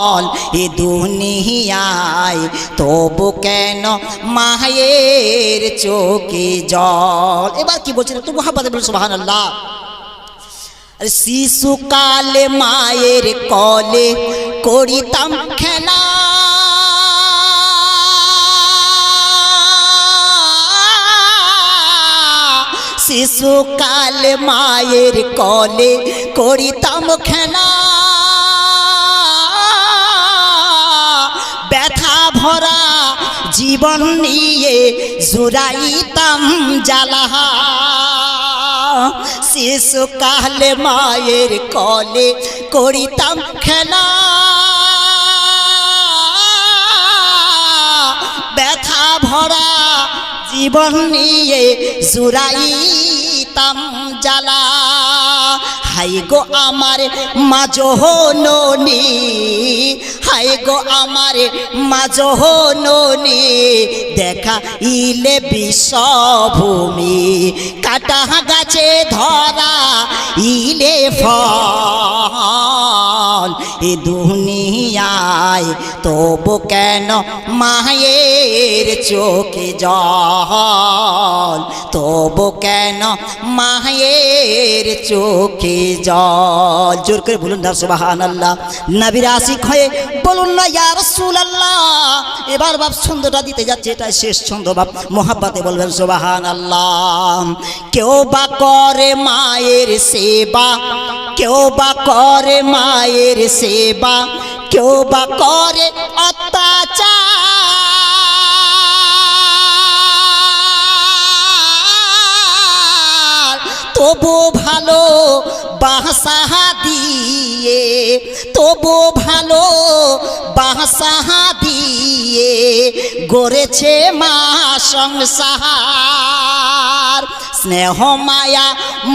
বল, এ দুনিয়ায় তবু কেন মায়ের চোখে জল? এবার কি বলছেন? তবু হাবাদে বল সুবাহান আল্লাহ শিশুকালে মায়ের কলে করিতাম খেলা। শিশুকাল মায়ের কলে করিতাম খেলা। জীবন নিয়ে জুড়াইতাম শিশু শিশুকালে মায়ের কলে করিতাম খেলা। ব্যথা ভরা জীবন নিয়ে জুড়াইতাম জ্বালা। হাই গো আমার মাজহননি হাই গো আমার মাজহননি দেখা ইলে বিশ্বভূমি কাটা গাছে ধরা, ইলে ফল। এ দুনিয়ায়, তবু কেন মায়ের চোখে জল? তবু কেন মায়ের চোখে জল? জোর করে বলুন না সুবাহান আল্লাহ নবীর হয়ে বলুন না, ইয়া রাসূলুল্লাহ। এবার বাপ ছন্দটা দিতে যাচ্ছে এটা শেষ ছন্দ বাপ মোহাব্বতে বলবেন সুবাহান আল্লাহ কেউ বা করে মায়ের সেবা, কেউ বা করে মায়ের সেবা, কেউ বা করে অত্যাচার। তবু ভালো বাসাহা দিয়ে, তবু ভালো বাসাহা দিয়ে গড়েছে মা সংসার। স্নেহ মায়া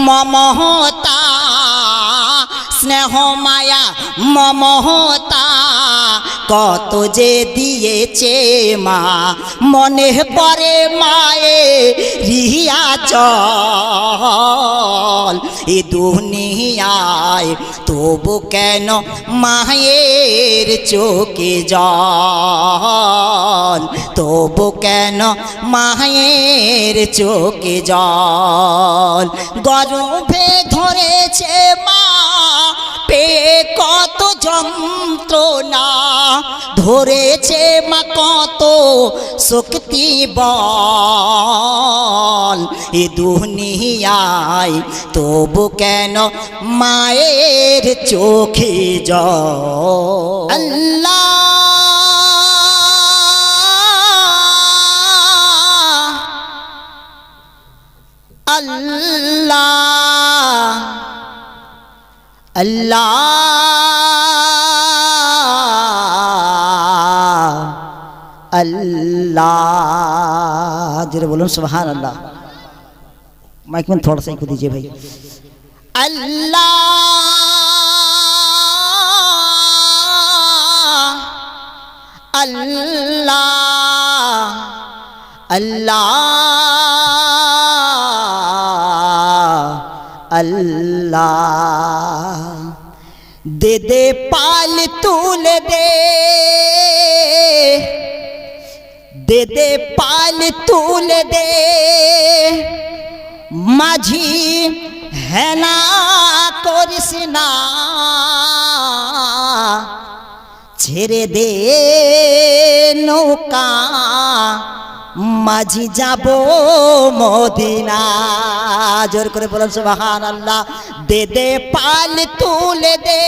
মমতা স্নেহ মায়া মমতা, কত যে দিয়েছে মা, মনে পরে মায়ে রিয়া চল। এ দুনিয়ায় তবু কেন মায়ের চোখে জল? তবু কেন মায়ের চোখে জল? গর্ভে ধরেছে মা পেয়ে কত যন্ত্রণা ধরেছে মা, কত শক্তি বল। এ দুনিয়ায় তবু কেন মায়ের চোখে জল? আল্লাহ! അല്ലാ अल्लाह जरा बोलो सुबहान अल्लाह माइक में थोड़ा सा ही दीजिए भाई अल्लाह अल्लाह अल्लाह अल्लाह দে দে পাল তুলে দে। দে দে পাল তুলে দে। মাঝি হেনা করিস না। ছেড়ে দে নৌকা। মাঝি যাব মদিনা। জোর করে বলেন সুবাহান আল্লাহ দে পাল তুলে দে।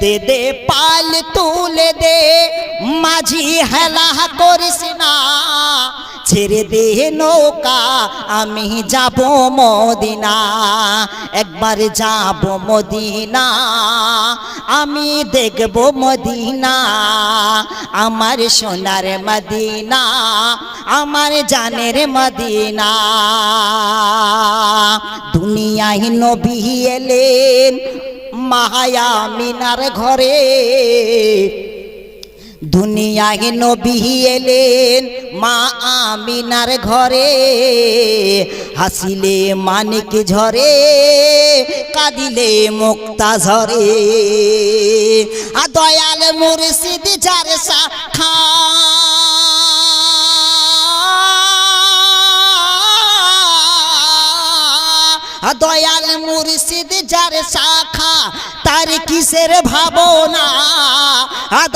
দে দে, পাল তুলে দে, মাঝি হেলা করিস না। ছেড়ে দে নৌকা, আমি যাব মদিনা। একবার যাব মদিনা, আমি দেখব মদিনা। আমার সোনার মদিনা, আমার জানের মদিনা। দুনিয়ায় নবী এলেন মাহায়া মিনার ঘরে। দুনিয়ায় নবী এলেন মা আমিনার ঘরে। হাসিলে মানিক ঝরে, কাঁদিলে মুক্তা ঝরে আ দয়াল মুর্শিদ যার শাখা আ দয়াল মুর্শিদ যার শাখা, তার কিসের ভাবনা?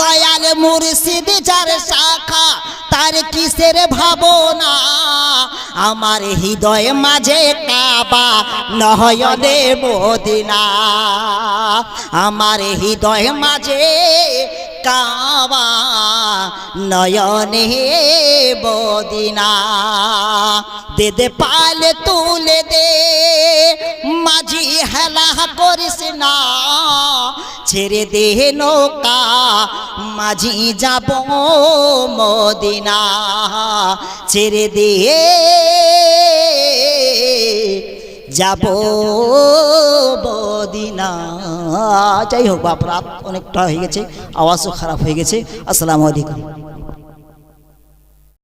দয়াল মুর্শিদ যার শাখা, তার কিসের ভাবনা? আমার হৃদয় মাঝে কাবা নহয়নে মদিনা। আমার হৃদয় মাঝে কাবা নয়নে বদিনা। দে দে পালে তুলে দে, মাঝি হেলা করিস না। ছেড়ে দে নৌকা, মাঝি যাব মদিনা। ছেড়ে দে, যাব বদিনা যাই হোক বাপরা অনেকটা হয়ে গেছে আওয়াজও খারাপ হয়ে গেছে। আসসালামু আলাইকুম।